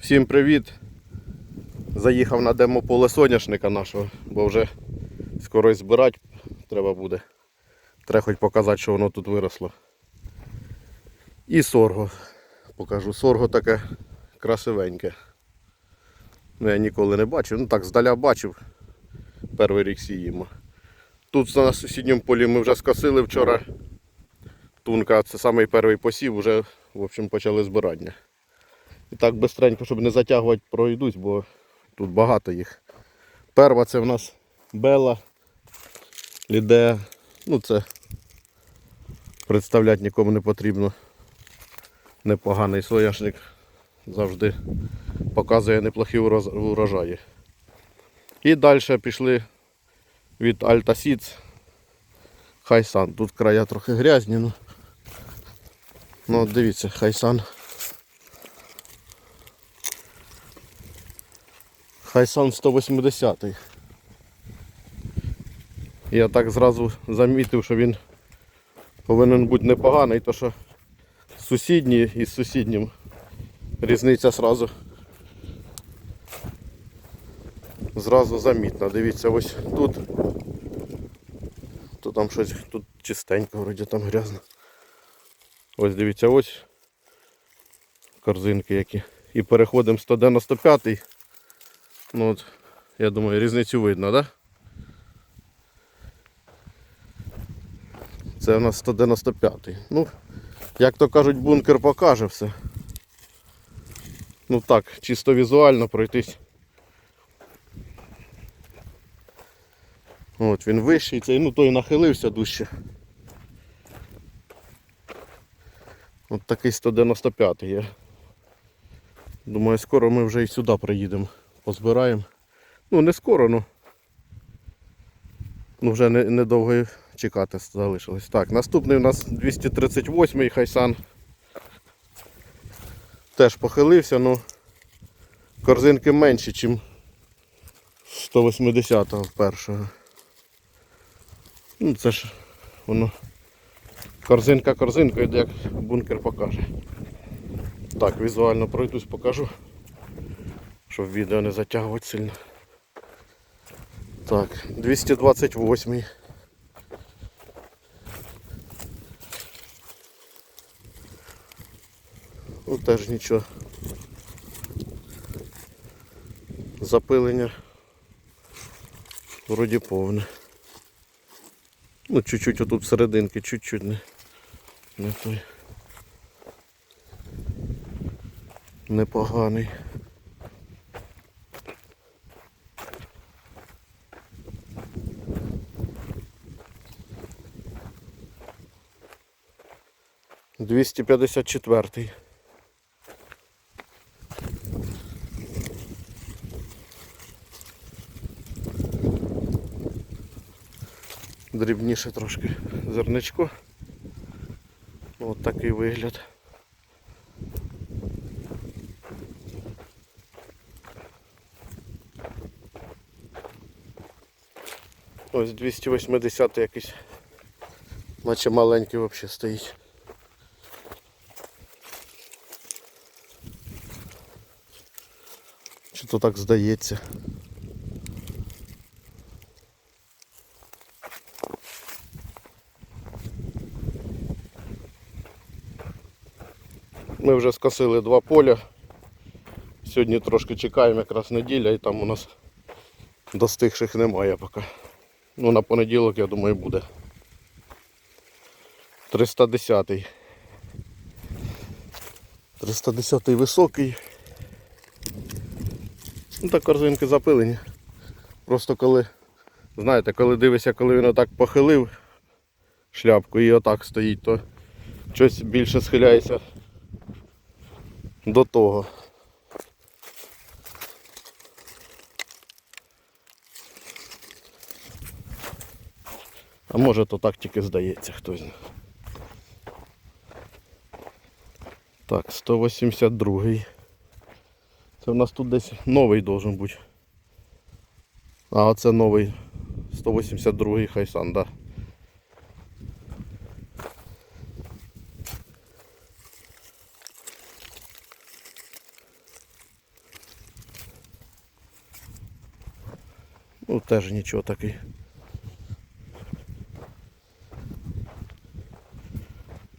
Всім привіт! Заїхав на демополе соняшника нашого, бо вже скоро й збирати треба буде. Треба хоч показати, що воно тут виросло. І сорго. Покажу. Сорго таке красивеньке. Ну, я ніколи не бачив. Ну так, здаля бачив. Перший рік сіємо. Тут на сусідньому полі ми вже скосили вчора. Тунка, це самий перший посів, вже в общем, почали збирання. І так бистренько, щоб не затягувати, пройдусь, бо тут багато їх. Перва це в нас Бела, Лідея. Ну це представляти нікому не потрібно. Непоганий соняшник завжди показує неплохі урожаї. І далі пішли від Альта Сіц Хайсан. Тут края трохи грязні, ну. Ну дивіться, Хайсан. Хайсан 180. Я так зразу замітив, що він повинен бути непоганий, то що сусідній із сусіднім різниця зразу зразу замітна. Дивіться, ось тут. То там щось тут чистенько, вроді там грязно. Ось дивіться, ось корзинки які. І переходимо 195. Ну от, я думаю, різницю видно, так? Да? Це у нас 195. Ну, як то кажуть, бункер покаже все. Ну так, чисто візуально пройтись. От він вищий, цей, ну той нахилився дужче. От такий 195 є. Думаю, скоро ми вже і сюди приїдемо, позбираємо. Ну не скоро, ну. Ну вже не- недовго чекати залишилось. Так, наступний у нас 238-й Хайсан. Теж похилився, ну корзинки менші, ніж 180-го першого. Ну це ж воно корзинка корзинкою, як бункер покаже. Так, візуально пройдусь, покажу, щоб відео не затягувати сильно. Так, 228. Ну теж нічого. Запилення вроді повне. Ну, чуть-чуть отут серединки, чуть-чуть не, не той. Непоганий. Двісті п'ятдесят четвертий. Дрібніше трошки зерничко. Ось такий вигляд. Ось 280 якийсь. Наче маленький взагалі стоїть. Чи то так здається? Ми вже скосили два поля. Сьогодні трошки чекаємо якраз неділя і там у нас достигших немає поки. Ну на понеділок я думаю буде. 310. 310 високий. Ну так корзинки запилені. Просто коли, знаєте, коли дивишся, коли він отак похилив шляпку і отак стоїть, то щось більше схиляється до того. А може то так тільки здається хтось. Так, 182. Це у нас тут десь новий должен бути. А оце новий 182-й хайсан, да. Ну теж нічого такий.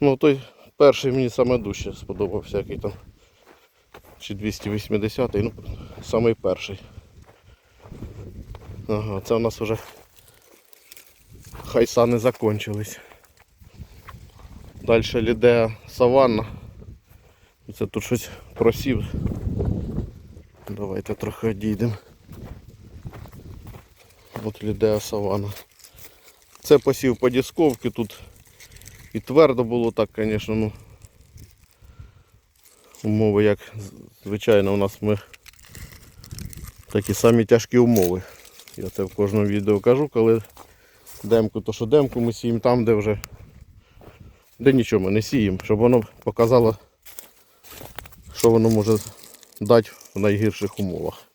Ну той перший мені саме дужче сподобався який там. Чи 280, ну самий перший. Ага, це у нас вже хайсани закончились. Далі лідея саванна. Це тут щось просів. Давайте трохи одійдемо. От лідея саванна. Це посів по дісковки, тут і твердо було так, звісно, ну. Умови, як звичайно, у нас ми такі самі тяжкі умови. Я це в кожному відео кажу, коли демку, то що демку ми сіємо там, де вже де нічого ми не сіємо, щоб воно показало, що воно може дати в найгірших умовах.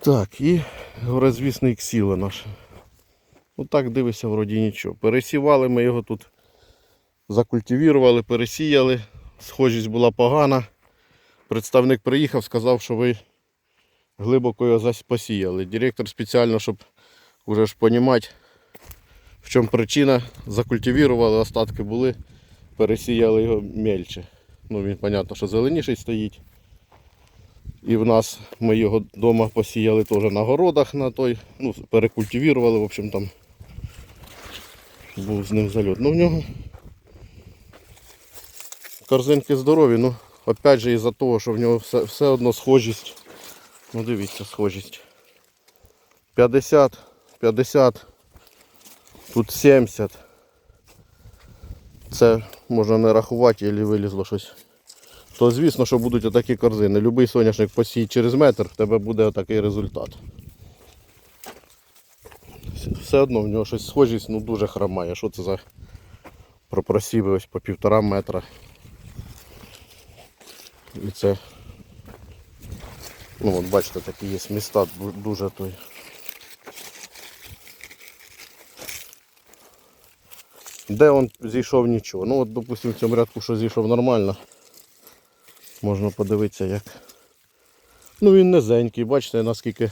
Так, і горезвісний ксіло наш. Ну так дивися, вроді нічого. Пересівали ми його тут, закультивірували, пересіяли. Схожість була погана. Представник приїхав, сказав, що ви глибоко його посіяли. Директор спеціально, щоб вже ж понімати, в чому причина, закультивірували, остатки були, пересіяли його мельче. Ну він, зрозуміло, що зеленіший стоїть. І в нас ми його вдома посіяли теж на городах на той, ну, перекультивірували, в общем там був з ним зальот. Ну в нього корзинки здорові, ну опять же із-за того, що в нього все, все одно схожість. Ну дивіться, схожість. 50, 50, тут 70. Це можна не рахувати, або вилізло щось. То звісно, що будуть отакі корзини. Любий соняшник посій через метр, в тебе буде отакий результат. Все одно в нього щось схожість ну, дуже хромає. Що це за пропросіви ось по півтора метра. І це, ну от бачите, такі є міста дуже той. Де він зійшов нічого. Ну от, допустимо, в цьому рядку, що зійшов нормально. Можна подивитися як. Ну він низенький, бачите наскільки.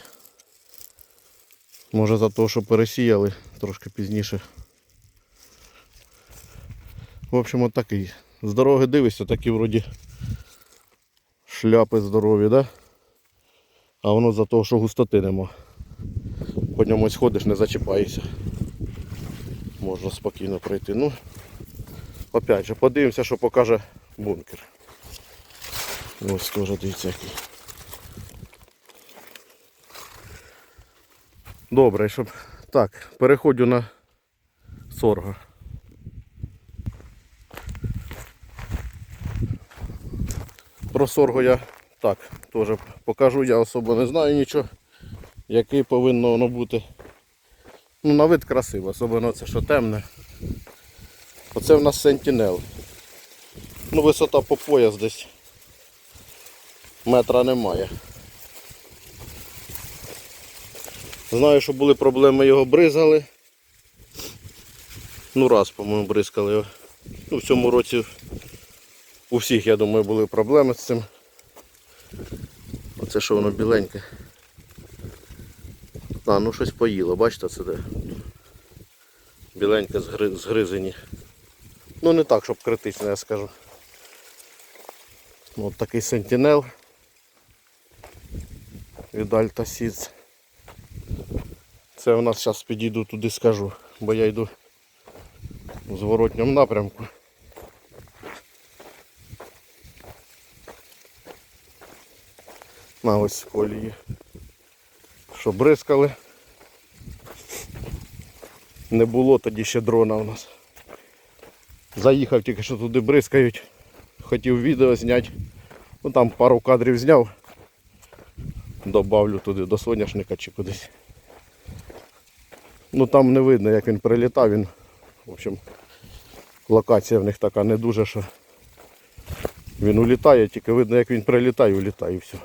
Може за те, що пересіяли трошки пізніше. В общем, от такий. З дороги дивишся, такі вроді шляпи здорові, да? А воно за того, що густоти нема. По ньому ось ходиш, не зачіпаєшся. Можна спокійно пройти. Ну, опять же, подивимося, що покаже бункер. Ось теж дивіться який. Добре, щоб. Так, переходжу на сорго. Про сорго я так теж покажу, я особо не знаю нічого, який повинно воно бути. Ну, на вид красиво, особливо це що темне. Оце в нас сентінел. Ну, висота по пояс десь метра немає. Знаю, що були проблеми, його бризали. Ну раз, по-моєму, бризкали його. Ну, в цьому році у всіх, я думаю, були проблеми з цим. Оце що воно біленьке. А, ну щось поїло, бачите це де? Біленьке згризені. Ну не так, щоб критично, я скажу. Ось такий сентінел від Alta Seeds. Це у нас зараз підійду туди скажу, бо я йду в зворотньому напрямку. На ось колії. Що бризкали. Не було тоді ще дрона у нас. Заїхав тільки що туди бризкають. Хотів відео зняти. Ну там пару кадрів зняв. Добавлю туди до соняшника чи кудись. Ну там не видно як він прилітав, він, в общем, локація в них така не дуже, що він улітає, тільки видно як він прилітає, улітає і все.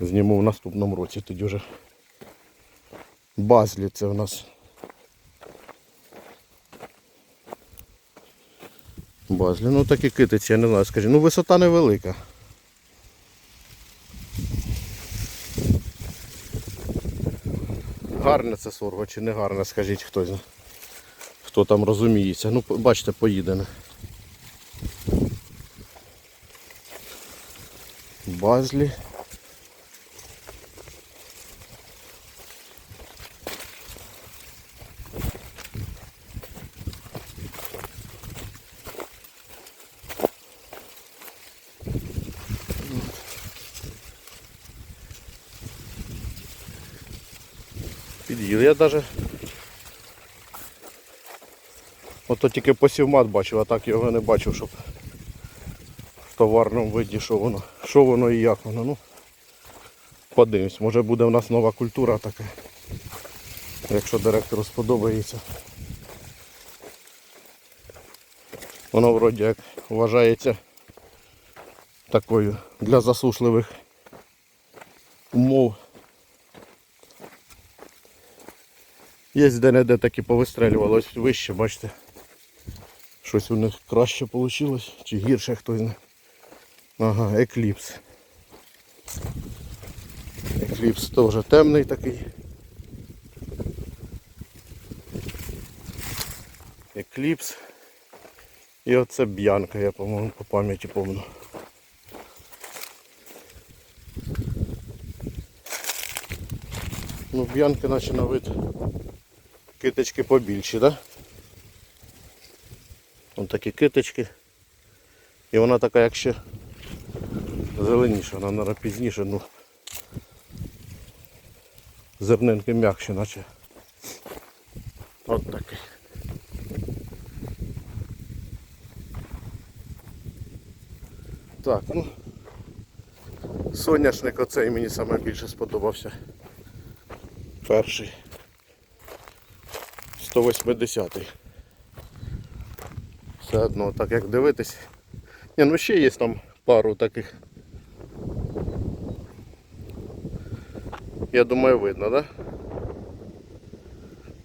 Зніму в наступному році тоді вже. Базлі це в нас. Базлі. Ну такі китиці, я не знаю, скажи. Ну висота невелика. Гарне це сорго чи не гарне, скажіть хтось. Хто там розуміється. Ну, бачите, поїдене. Базлі. Під'їли. Я навіть ото тільки посівмат бачив, а так його не бачив, щоб в товарному виді, що воно, що воно і як воно. Ну, подивимось, може буде в нас нова культура така. Якщо директору сподобається. Воно вроді як вважається такою для засушливих умов. Є де-не-де такі повистрелювали, ось вище, бачите. Щось у них краще вийшло, чи гірше хтось не. Ага, екліпс. Екліпс теж темний такий. Екліпс. І оце б'янка, я по-моєму по пам'яті помню. Ну, б'янки наче на вид киточки побільші, так? Да? Ось такі киточки. І вона така, як ще зеленіша, вона наверное, пізніше, ну зернинки м'якші, наче. От такий. Так, ну соняшник оцей мені саме більше сподобався. Перший. 180-й. Все одно, так як дивитись. Ні, ну ще є там пару таких. Я думаю, видно, да?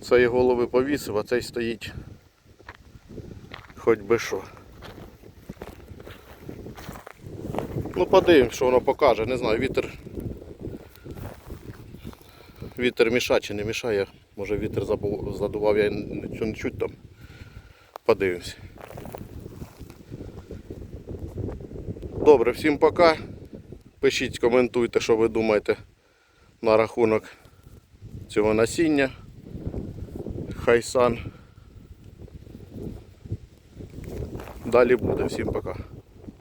Цей голови повісив, а цей стоїть хоч би що. Ну подивимось, що воно покаже, не знаю, вітер. Вітер мішає чи не мішає. Може вітер задував, я нічого не чуть там. Подивимось. Добре, всім пока. Пишіть, коментуйте, що ви думаєте на рахунок цього насіння. Хайсан. Далі буде. Всім пока.